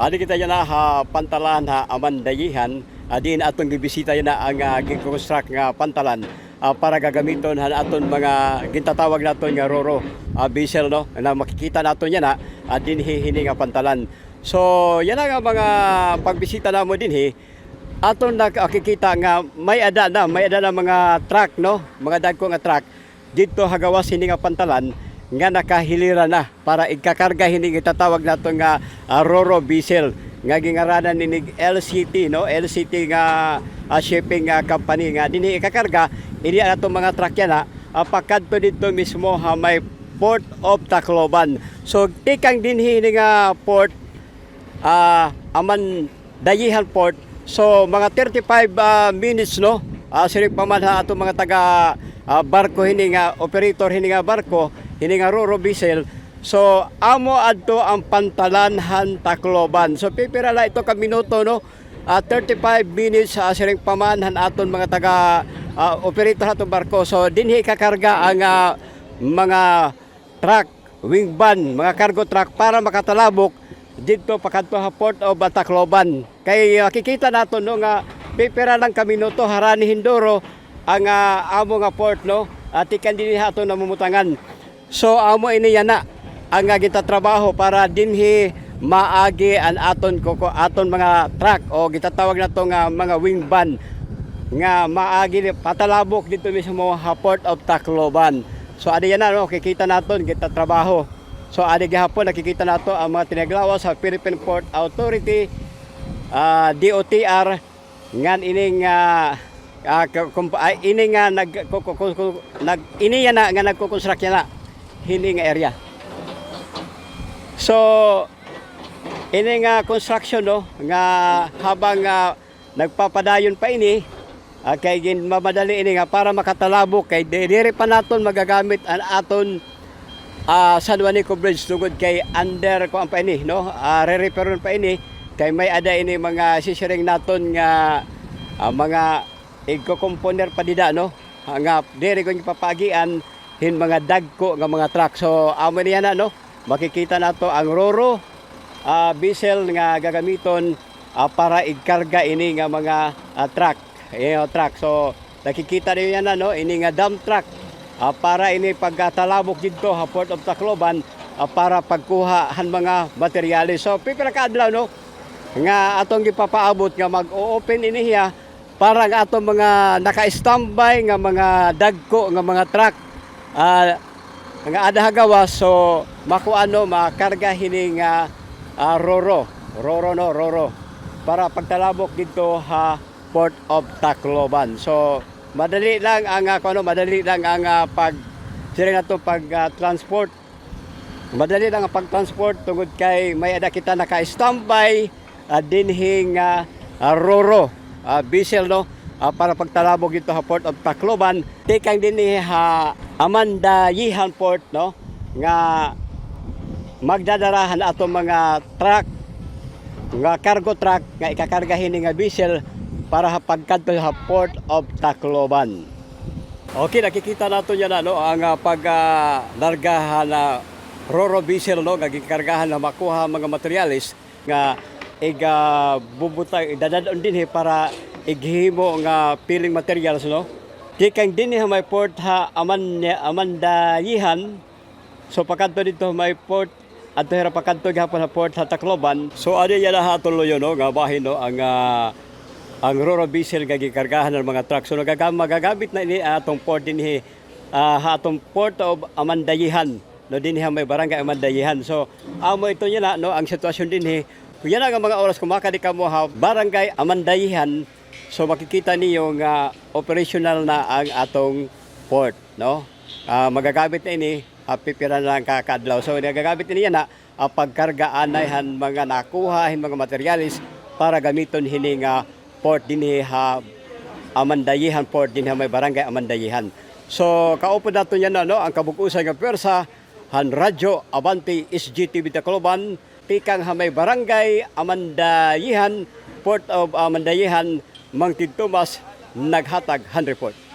Adi kita yan na ha, pantalan ha amandayihan. Adin atong bibisita yan na ang uh, construct nga pantalan ah, para gagamiton han aton mga gintatawag naton nga roro uh, bisel no na makikita naton yan na adin hihini nga pantalan. So yan nga mga pagbisita namo din hi aton nakikita nga may ada na may ada na mga truck no mga dagko nga truck dito hagawas hini nga pantalan nga nakahilira na para ikakarga hini itatawag nato nga ah, roro bisel nga gingaranan ni LCT no? LCT nga ah, shipping nga company nga. Dinhi ikakarga ini ato mga truck yan na uh, pakadto dito mismo ha may Port of Tacloban. So tikang dinhi ni nga port ah aman Dayihan Port. So mga 35 ah, minutes no. Uh, sirik pa man ha ato mga taga ah, barko hini nga operator hini nga barko hini nga Roro Bisel. So amo adto ang pantalanhan Tacloban. So pipira la ito ka minuto no. Ah, 35 minutes sa siring pamanhan aton mga taga ah, operator atong barko. So dinhi kakarga ang ah, mga truck, wing van, mga cargo truck para makatalabok dito pakadto ha Port of Tacloban. Kay makikita nato no nga pipira lang kami no to harani Hindoro ang ah, amo nga port no at ikan din hato namumutangan. So amo ini yana ang nga gitatrabaho para dinhi maagi an aton koko aton mga truck o gitatawag na to nga mga wing van nga maagi patalabok dito mismo ha Port of Tacloban. So adi yan na no kikita naton kita trabaho. So adi gihapon nakikita nato ang mga tinaglawas sa Philippine Port Authority ah, DOTR ngan ining uh, ini nga nag ku- ku- ku- ku- nag ini yan na nga nagko-construct yan nga area. So ini nga construction no? Nga habang ah, nagpapadayon pa ini ah, kay gin mamadali ini nga para makatalabok kay di- diri pa naton magagamit ang aton ah San Juanico Bridge tungod kay under ko ang pa ini no? Uh, pa ini kay may ada ini mga sisiring naton nga ah, mga igko-componer pa dida no? Nga diri ko papagian hin mga dagko nga mga truck. So amo niya na no? Makikita nato ang roro ah, bisel nga gagamiton ah, para ikarga ini nga mga ah, truck. Eh, truck. So nakikita niyo na no? Ini nga dump truck. Ah, para ini pagkatalabok dito ha Port of Tacloban ah, para pagkuha han mga materyales. So pipila ka adlaw no? Nga atong gipapaabot nga mag-open ini para nga atong mga naka-standby nga mga dagko nga mga truck ah, nga ada gawas so makuano makarga hini nga ah, roro roro no roro para pagtalabok dito ha Port of Tacloban. So madali lang ang uh, ano, madali lang ang ah, pag sila na to pag ah, transport. Madali lang ang pag-transport tungod kay may ada kita naka-standby uh, dinhing ah, ah, roro ah, bisel no ah, para pagtalabog dito ha Port of Tacloban. Tikang dinhi ha Amanda Yihan Port no nga magdadarahan ato mga truck nga cargo truck nga ikakarga hini nga bisel para pagkadto sa Port of Tacloban. Okay, nakikita nato yan ano, ang uh, pag ah, largahan na Roro Bisel no, nga gikargahan na makuha mga materialis nga iga bubutang idadadon din eh, para ighimo nga piling materials no. Kikang din eh, may port ha aman amandayihan So pagkanto dito may port at hera pagkanto gihapon sa port sa Tacloban. So ano yan na hatulo yun no nga bahin no ang ah, ang Roro Diesel nga gikargahan ng mga truck. So nagagam magagamit na ini atong port dinhi ah, ha atong port of Amandayihan. No dinhi may barangay Amandayihan. So amo ito niya na no ang sitwasyon dinhi. Kung yan ang mga oras kumakadi ka mo ha barangay Amandayihan. So makikita niyo nga operational na ang atong port no. Ah, magagamit na ini uh, pipira na lang kakadlaw. So nagagamit niya na uh, pagkargaan na han mga nakuha, hin mga materialis para gamiton hini nga port dinhi ha Amandayihan port dinhi may barangay Amandayihan. So kaupod nato yan na no ang kabug-usan nga pwersa han radyo Abante SGTV Tacloban tikang ha may barangay Amandayihan Port of Amandayihan Mang Tomas naghatag 100 report.